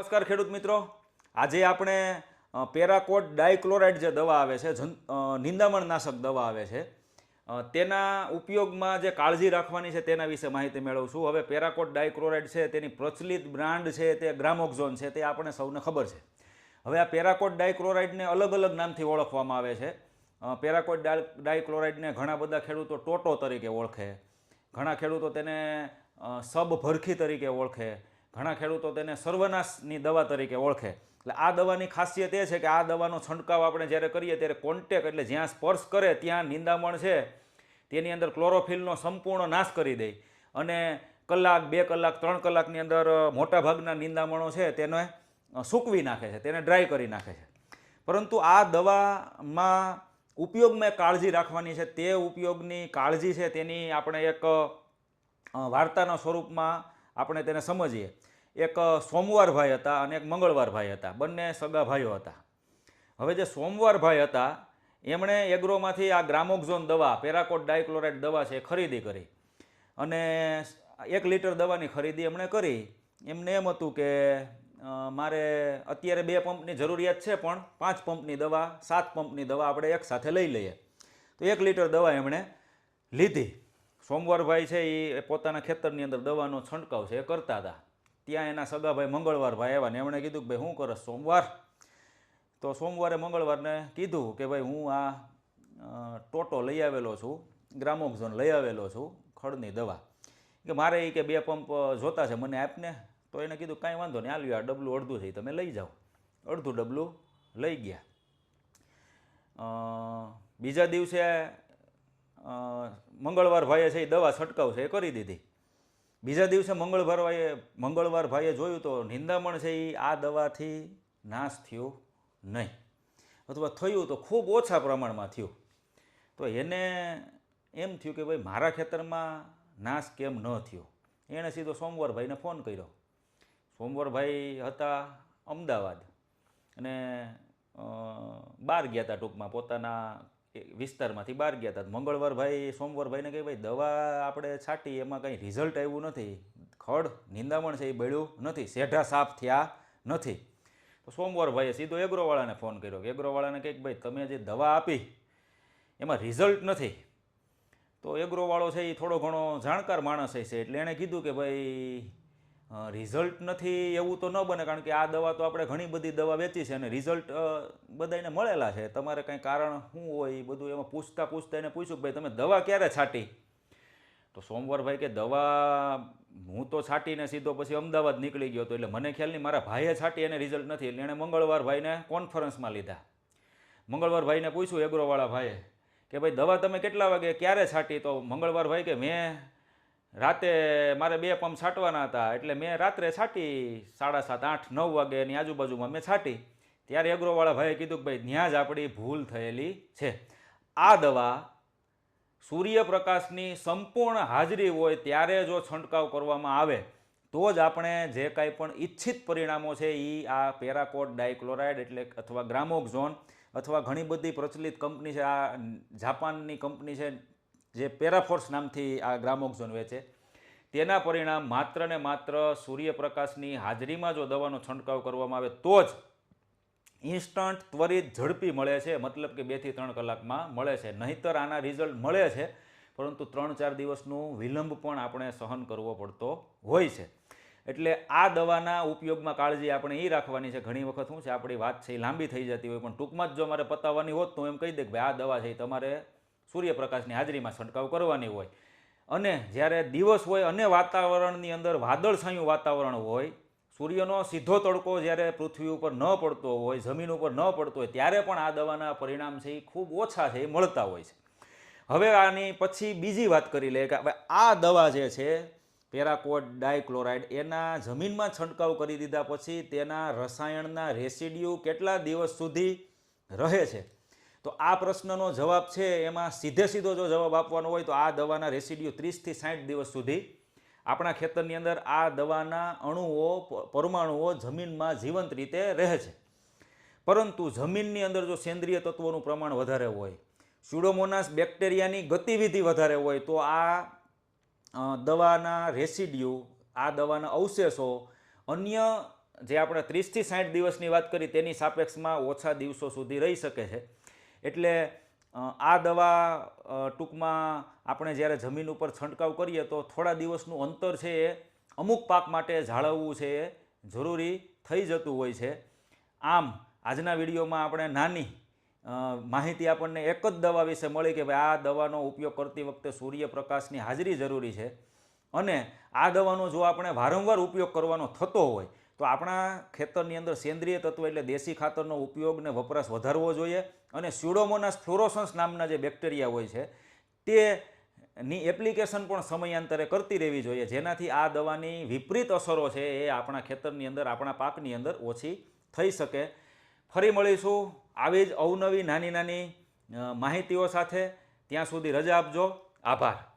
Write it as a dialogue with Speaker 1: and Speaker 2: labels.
Speaker 1: નમસ્કાર ખેડૂત મિત્રો. આજે આપણે પેરાકોટ ડાયક્લોરાઇડ જે દવા આવે છે અ, દવા આવે છે તેના ઉપયોગમાં જે કાળજી રાખવાની છે તેના વિશે માહિતી મેળવશું. હવે પેરાકોટ ડાયક્લોરાઇડ છે તેની પ્રચલિત બ્રાન્ડ છે તે ગ્રામોક્ઝોન છે તે આપણે સૌને ખબર છે. હવે આ પેરાકોટ ડાયક્લોરાઇડને અલગ અલગ નામથી ઓળખવામાં આવે છે. પેરાકોટ ડાયક્લોરાઇડને ઘણા બધા ખેડૂતો ટોટો તરીકે ઓળખે. ઘણા ખેડૂતો તેને સબ ભરખી તરીકે ઓળખે. ઘણા ખેડૂતો તેને સર્વનાશની દવા તરીકે ઓળખે. એટલે આ દવાની ખાસિયત એ છે કે આ દવાનો છંટકાવ આપણે જ્યારે કરીએ ત્યારે કોન્ટેક એટલે જ્યાં સ્પર્શ કરે ત્યાં નિંદામણ છે. તેની અંદર ક્લોરોફિલનો સંપૂર્ણ નાશ કરી દે. અને કલાક, બે કલાક, ત્રણ કલાકની અંદર મોટાભાગના નિંદામણો છે તેને સૂકવી નાખે છે, તેને ડ્રાય કરી નાખે છે. પરંતુ આ દવામાં ઉપયોગમાં કાળજી રાખવાની છે. તે ઉપયોગની કાળજી છે તેની આપણે એક વાર્તાના સ્વરૂપમાં આપણે તેને સમજીએ. એક સોમવાર ભાઈ હતા અને એક મંગળવાર ભાઈ હતા. બંને સગા ભાઈઓ હતા. હવે જે સોમવાર ભાઈ હતા, એમણે એગ્રોમાંથી આ ગ્રામોક્ઝોન દવા, પેરાકોટ ડાયક્લોરાઇડ દવા છે ખરીદી કરી. અને એક લીટર દવાની ખરીદી એમણે કરી. એમને એમ હતું કે મારે અત્યારે બે પંપની જરૂરિયાત છે પણ પાંચ પંપની દવા, સાત પંપની દવા આપણે એકસાથે લઈ લઈએ. તો એક લીટર દવા એમણે લીધી. સોમવારભાઈ છે એ પોતાના ખેતરની અંદર દવાનો છંટકાવ છે એ કરતા હતા. ત્યાં એના સગાભાઈ મંગળવારભાઈ આવ્યા ને એમણે કીધું કે ભાઈ શું કરસ સોમવાર? તો સોમવારે મંગળવારને કીધું કે ભાઈ, હું આ ટોટો લઈ આવેલો છું ગ્રામોક્ઝોન લઈ આવેલો છું, ખડની દવા. કે મારે એ કે બે પંપ જોતા છે મને આપને? તો એને કીધું કાંઈ વાંધો નહીં, આલ્યું આ ડબલું અડધું છે તમે લઈ જાઓ. અડધું ડબલું લઈ ગયા. બીજા દિવસે મંગળવાર ભાઈએ છે એ દવા છંટકાવ છે એ કરી દીધી. બીજા દિવસે મંગળવાર ભાઈએ મંગળવાર ભાઈએ જોયું તો નિંદામણ છે એ આ દવાથી નાશ થયો નહીં. અથવા થયું તો ખૂબ ઓછા પ્રમાણમાં થયું. તો એને એમ થયું કે ભાઈ મારા ખેતરમાં નાશ કેમ ન થયો? એણે સીધો સોમવારભાઈને ફોન કર્યો. સોમવારભાઈ હતા અમદાવાદ અને બહાર ગયા હતા ટૂંકમાં પોતાના વિસ્તારમાંથી બહાર ગયા હતા મંગળવારભાઈ, સોમવારભાઈને કહે, ભાઈ, દવા આપણે છાંટી, એમાં કંઈ રિઝલ્ટ આવ્યું નથી. ખડ, નિંદામણ છે, એ બળ્યું નથી. સેઢા સાફ થયા નથી. તો સોમવારભાઈએ સીધો એગ્રોવાળાને ફોન કર્યો. કે એગ્રોવાળાને કહે કે, ભાઈ, તમે જે દવા આપી, એમાં રિઝલ્ટ નથી. તો એગ્રોવાળો છે એ થોડો ઘણો જાણકાર માણસ છે એટલે એણે કીધું કે, ભાઈ રિઝલ્ટ નથી એવું તો ન બને, કારણ કે આ દવા તો આપણે ઘણી બધી દવા વેચી છે અને રિઝલ્ટ બધાને મળેલા છે. તમારે કંઈ કારણ શું હોય એ બધું એમાં પૂછતા પૂછતા એને પૂછ્યું ભાઈ, તમે દવા ક્યારે છાંટી? તો સોમવારભાઈ કે, દવા હું તો છાંટીને સીધો પછી અમદાવાદ નીકળી ગયો હતો, એટલે મને ખ્યાલ નહીં, મારા ભાઈએ છાંટી એને રિઝલ્ટ નથી. એટલે એણે મંગળવાર ભાઈને કોન્ફરન્સમાં લીધા. મંગળવાર ભાઈને પૂછ્યું એગ્રોવાળા ભાઈએ કે, ભાઈ, દવા તમે કેટલા વાગે ક્યારે છાંટી? તો મંગળવાર ભાઈ કે, મેં રાતે મારે બે પંપ છાંટવાના હતા, એટલે મેં રાત્રે છાંટી, સાડા સાત, આઠ, નવ વાગ્યાની આજુબાજુમાં મેં છાંટી. ત્યારે એગ્રોવાળા ભાઈએ કીધું કે ભાઈ ત્યાં જ આપણી ભૂલ થયેલી છે. આ દવા સૂર્યપ્રકાશની સંપૂર્ણ હાજરી હોય ત્યારે જો છંટકાવ કરવામાં આવે, તો જ આપણે જે કાંઈ પણ ઈચ્છિત પરિણામો છે એ આ પેરાકોટ ડાયક્લોરાઇડ એટલે અથવા ગ્રામોક્ઝોન અથવા ઘણી બધી પ્રચલિત કંપની છે, આ જાપાનની કંપની છે જે પેરાફોર્સ નામથી આ ગ્રામોક્ઝોન વેચે તેના પરિણામ માત્ર ને માત્ર સૂર્યપ્રકાશની હાજરીમાં જો દવાનો છંટકાવ કરવામાં આવે તો જ ઇન્સ્ટન્ટ ત્વરિત ઝડપી મળે છે, મતલબ કે બેથી ત્રણ કલાકમાં મળે છે. નહીંતર આના રિઝલ્ટ મળે છે, પરંતુ ત્રણ ચાર દિવસનું વિલંબ પણ આપણે સહન કરવો પડતો હોય છે. એટલે આ દવાના ઉપયોગમાં કાળજી આપણે એ રાખવાની છે. ઘણી વખત શું છે, આપણી વાત છે એ લાંબી થઈ જતી હોય, પણ ટૂંકમાં જ જો મારે પતાવવાની હોત તો એમ કહી દે કે ભાઈ આ દવા છે એ તમારે સૂર્યપ્રકાશની હાજરીમાં છંટકાવ કરવાની હોય. અને જ્યારે દિવસ હોય અને વાતાવરણની અંદર વાદળછાયું વાતાવરણ હોય, સૂર્યનો સીધો તડકો જ્યારે પૃથ્વી ઉપર ન પડતો હોય, જમીન ઉપર ન પડતો હોય, ત્યારે પણ આ દવાના પરિણામ છે એ ખૂબ ઓછા છે, એ મળતા હોય છે. હવે આની પછી બીજી વાત કરી લઈએ કે હવે આ દવા જે છે, પેરાકોટ, ડાયક્લોરાઇડ, એના જમીનમાં છંટકાવ કરી દીધા પછી તેના રસાયણના રેસિડ્યુ કેટલા દિવસ સુધી રહે છે? તો આ પ્રશ્નનો જવાબ છે, એમાં સીધે સીધો જો જવાબ આપવાનો હોય તો આ દવાના રેસિડ્યુ ત્રીસથી સાઠ દિવસ સુધી આપણા ખેતરની અંદર આ દવાના અણુઓ પરમાણુઓ જમીનમાં જીવંત રીતે રહે છે. પરંતુ જમીનની અંદર જો સેન્દ્રિય તત્વોનું પ્રમાણ વધારે હોય સ્યુડોમોનાસ બેક્ટેરિયાની ગતિવિધિ વધારે હોય, તો આ દવાના રેસિડ્યુ, આ દવાના અવશેષો અન્ય જે આપણે ત્રીસથી સાઠ દિવસની વાત કરી તેની સાપેક્ષમાં ઓછા દિવસો સુધી રહી શકે છે. એટલે આ દવા ટૂંકમાં આપણે જ્યારે જમીન ઉપર છંટકાવ કરીએ તો થોડા દિવસનું અંતર છે એ અમુક પાક માટે જાળવવું છે એ જરૂરી થઈ જતું હોય છે. આમ, આજના વિડીયોમાં આપણે નાની માહિતી આપણને એક જ દવા વિશે મળી કે ભાઈ આ દવાનો ઉપયોગ કરતી વખતે સૂર્યપ્રકાશની હાજરી જરૂરી છે. અને આ દવાનો જો આપણે વારંવાર ઉપયોગ કરવાનો થતો હોય તો આપણા ખેતરની અંદર સેન્દ્રિય તત્વ એટલે દેશી ખાતરનો ઉપયોગ ને વપરાશ વધારવો જોઈએ અને સ્યુડોમોનાસ ફ્લોરોસન્સ નામના જે બેક્ટેરિયા હોય છે તે ની એપ્લિકેશન પણ સમયાંતરે કરતી રહેવી જોઈએ. જેનાથી આ દવાની વિપરીત અસરો છે એ આપણા ખેતરની અંદર, આપણા પાકની અંદર ઓછી થઈ શકે. ફરી મળીશું આવી જ અવનવી નાની નાની માહિતીઓ સાથે. ત્યાં સુધી રજા આપજો. આભાર.